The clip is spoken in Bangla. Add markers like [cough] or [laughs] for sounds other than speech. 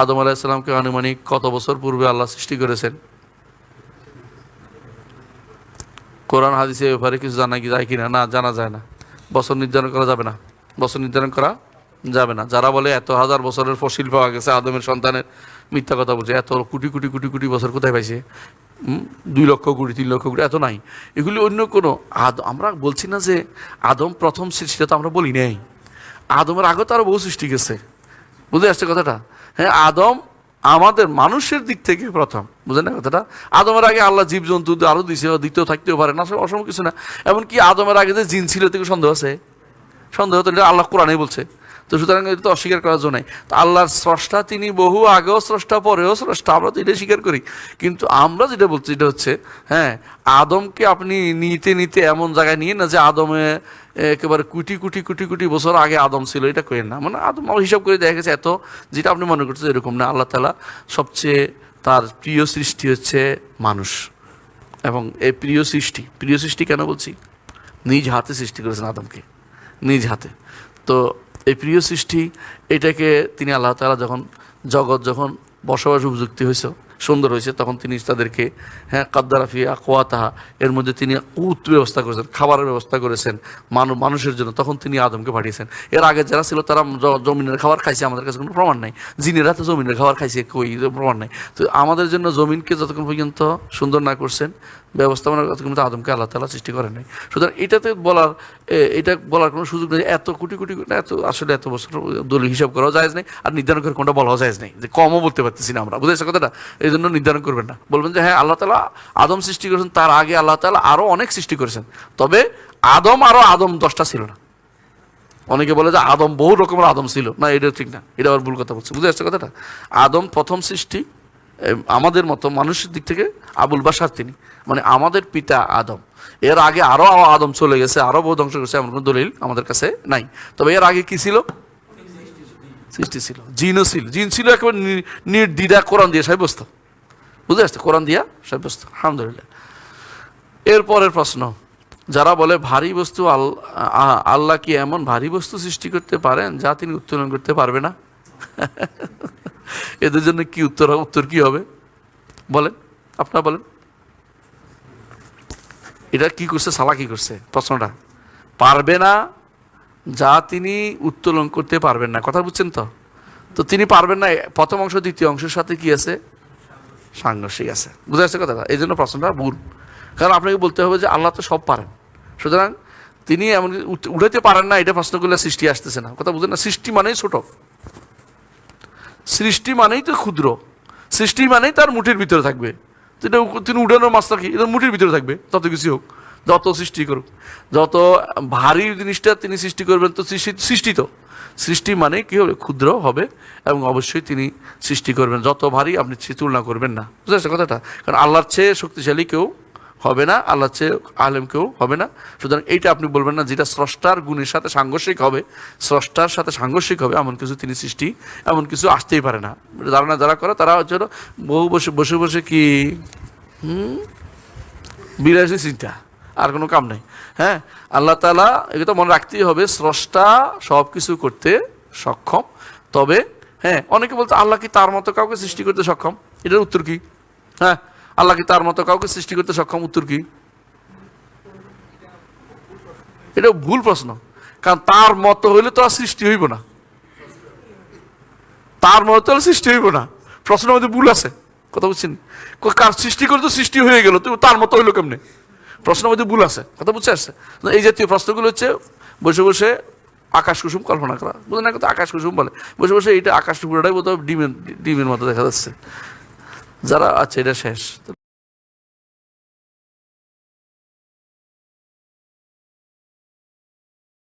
আদম আলাহিসাল্লামকে আনুমানিক কত বছর পূর্বে আল্লাহ সৃষ্টি করেছেন? কোরআন, হাদিসে ব্যাপারে কিছু জানা কি যায় কিনা? না, জানা যায় না। বছর নির্ধারণ করা যাবে না। বছর নির্ধারণ করা যাবে না। যারা বলে এত হাজার বছরের ফসিল পাওয়া গেছে, আদমের সন্তানের, মিথ্যা কথা বলছে, এত কোটি কোটি কোটি কোটি বছর কোথায় পাইছে? দুই লক্ষ কোটি, তিন লক্ষ কোটি, এত নাই। এগুলি অন্য কোনো আদ, আমরা বলছি না যে আদম প্রথম সৃষ্টিটা তো আমরা বলি নাই। আদমের আগে তো আরও বহু সৃষ্টি গেছে। বুঝে আসছে কথাটা? হ্যাঁ আদম আমাদের মানুষের দিক থেকে প্রথম। বুঝেন না কথাটা? আদমের আগে আল্লাহ জীবজন্তু আরও দিছে, দ্বিতীয়, থাকতেও পারে না, অসম কিছু না। এমনকি আদমের আগে যে জিন ছিল থেকে সন্দেহ আছে? সন্দেহ তো আল্লাহ কোরআনেই বলছে। তো সুতরাং এটা তো অস্বীকার করার জন্য তো আল্লাহর স্রষ্টা তিনি বহু আগেও স্রষ্টা, পরেও স্রষ্টা, আমরা তো এটা স্বীকার করি। কিন্তু আমরা যেটা বলছি এটা হচ্ছে হ্যাঁ আদমকে আপনি নিতে নিতে এমন জায়গায় নিয়ে না যে আদমে একেবারে কোটি কোটি কোটি কোটি বছর আগে আদম ছিল, এটা করেন না। মানে আদম হিসাব করে দেখা গেছে এত, যেটা আপনি মনে করছেন এরকম না। আল্লাহ তালা সবচেয়ে তার প্রিয় সৃষ্টি হচ্ছে মানুষ। এবং এই প্রিয় সৃষ্টি প্রিয় সৃষ্টি কেন বলছি? নিজ হাতে সৃষ্টি করেছেন আদমকে। নিজ হাতে। তো এই প্রিয় সৃষ্টি, এটাকে তিনি আল্লাহ তালা যখন জগৎ যখন বসবাস উপযুক্তি হয়েছে সুন্দর হয়েছে তখন তিনি তাদেরকে হ্যাঁ কাদ্দারাফি আকোয়া তাহা এর মধ্যে তিনি উত ব্যবস্থা করেছেন, খাবারের ব্যবস্থা করেছেন মানুষ মানুষের জন্য, তখন তিনি আদমকে পাঠিয়েছেন। এর আগে যারা ছিল, তারা জমিনের খাবার খাইছে, আমাদের কাছে কোনো প্রমাণ নাই। জিনেরা তো জমিনের খাবার খাইছে, কই প্রমাণ নাই। তো আমাদের জন্য জমিনকে যতক্ষণ পর্যন্ত সুন্দর না করছেন ব্যবস্থাপনা পর্যন্ত আদমকে আল্লাহ তালা সৃষ্টি করেন নাই। সুতরাং এটাতে বলার এটা বলার কোনো সুযোগ নেই। এত কোটি কোটি এত, আসলে এত বছর দলীয় হিসাব করাও যায় নাই, আর নির্ধারণ করে কোনটা বলাও যায় নাই। যে কমও বলতে পারতেছি না আমরা। বুঝেছে কথাটা? এই জন্য নির্ধারণ করবেন না। বলবেন যে হ্যাঁ আল্লাহ তালা আদম সৃষ্টি করেছেন, তার আগে আল্লাহ তালা আরও অনেক সৃষ্টি করেছেন। তবে আদম আরও আদম দশটা ছিল না। অনেকে বলে যে আদম বহু রকমের আদম ছিল। না, এটা ঠিক না। এটা আবার ভুল কথা বলছে। বুঝে আসছে কথাটা? আদম প্রথম সৃষ্টি আমাদের মতো মানুষের দিক থেকে আবুল বাসার তিনি। মানে আমাদের পিতা আদম। এর আগে আরও আদম চলে গেছে আরও বহু ধ্বংস করেছে, এমন কোনো দলিল আমাদের কাছে নাই। তবে এর আগে কি ছিল? সৃষ্টি ছিল। জিনও ছিল। জিন ছিল একেবারে নি- নির্দ্বিধা কোরআন দিয়ে সাব্যস্ত। বুঝে আসছে কোরআন দিয়া সাব্যস্ত। আলহামদুলিল্লাহ। এরপরের প্রশ্ন, যারা বলে ভারী বস্তু আল- আল্লাহ কি এমন ভারী বস্তু সৃষ্টি করতে পারেন যা তিনি উত্তোলন করতে পারবে না? [laughs] এদের জন্য কি উত্তর? উত্তর কি হবে? বলেন আপনারা বলেন। এটা কি করছে? সালা কি করছে? প্রশ্নটা। পারবে না যা তিনি উত্তোলন করতে পারবেন না। কথা বুঝছেন তো? তো তিনি পারবেন না। প্রথম অংশ, দ্বিতীয় অংশের সাথে কি আছে? সাংঘর্ষিক আছে। বুঝা যাচ্ছে কথাটা? এই জন্য প্রশ্নটা ভুল। কারণ আপনাকে বলতে হবে যে আল্লাহ তো সব পারেন। সুতরাং তিনি এমন উঠ- উঠাতে পারেন না, এটা প্রশ্ন করলে সৃষ্টি আসতেছে না। কথা বুঝেন না? সৃষ্টি মানেই ছোট। সৃষ্টি মানেই তো ক্ষুদ্র। সৃষ্টি মানেই তার মুঠির ভিতরে থাকবে। তিনি উঠানোর মাছটা কি এটা মুঠির ভিতরে থাকবে, তত কিছু হোক, যত সৃষ্টি করুক। যত ভারী জিনিসটা তিনি সৃষ্টি করবেন, তো সৃষ্টি তো। সৃষ্টি মানে কি হবে? ক্ষুদ্র হবে, এবং অবশ্যই তিনি সৃষ্টি করবেন। যত ভারী আপনি তুলনা করবেন না। বুঝতে কথাটা? কারণ আল্লাহর চেয়ে শক্তিশালী কেউ হবে না আল্লাহর চেয়ে আলেম কেউ হবে না। সুতরাং এইটা আপনি বলবেন না, যেটা স্রষ্টার গুণের সাথে সাংঘর্ষিক হবে, স্রষ্টার সাথে সাংঘর্ষিক হবে, এমন কিছু তিনি সৃষ্টি, এমন কিছু আসতেই পারে না। ধারণা যারা করে, তারা হচ্ছে বহু বসে বসে বসে কি? হুম? বিলাসী চিন্তা, আর কোনো কাম নাই। হ্যাঁ আল্লাহ তালা এটা তো মনে রাখতেই হবে, স্রষ্টা সব কিছু করতে সক্ষম, তবে হ্যাঁ অনেকে বলতে আল্লাহ কি তার মতো কাউকে সৃষ্টি করতে সক্ষম? এটার উত্তর কি? হ্যাঁ আল্লাহ কি তার মতো কাউকে সৃষ্টি করতে সক্ষম? উত্তর কি? এটা ভুল প্রশ্ন। কারণ তার মতো হইলে তো আর সৃষ্টি হইব না। তার মতো হলে সৃষ্টি হইব না। প্রশ্নের মধ্যে ভুল আছে। কথা বুঝছেন? কার সৃষ্টি করে তো সৃষ্টি হয়ে গেল, তো তার মতো হইল কেমনে? প্রশ্নের মধ্যে ভুল আছে। কথা বুঝছে আসছে? এই জাতীয় প্রশ্নগুলো হচ্ছে বসে বসে আকাশ কুসুম কল্পনা করা। বুঝলেন না আকাশ কুসুম বলে। বসে বসে এইটা আকাশ টুকরোটাই বোধহয় ডিমের ডিমের মতো দেখা যাচ্ছে। যারা আছে এটা শেষ।